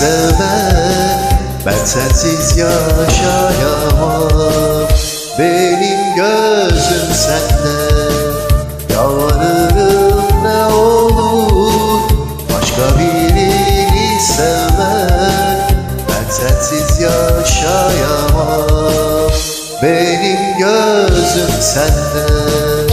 birini sevme Ben sensiz yaşayamam. Benim gözüm sende. Yalvarırım ne olur. Başka birini sevme Ben sensiz yaşayamam. Benim gözüm sende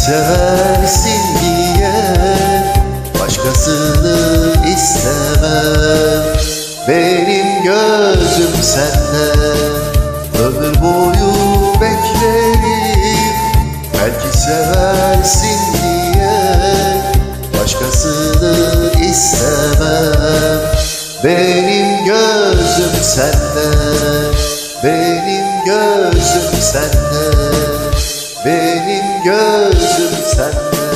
seversin diye Başkasını istemem. Benim gözüm sende Ömür boyu beklerim. Belki seversin diye Başkasını istemem. Benim gözüm sende Benim gözüm sende. Benim gözüm sende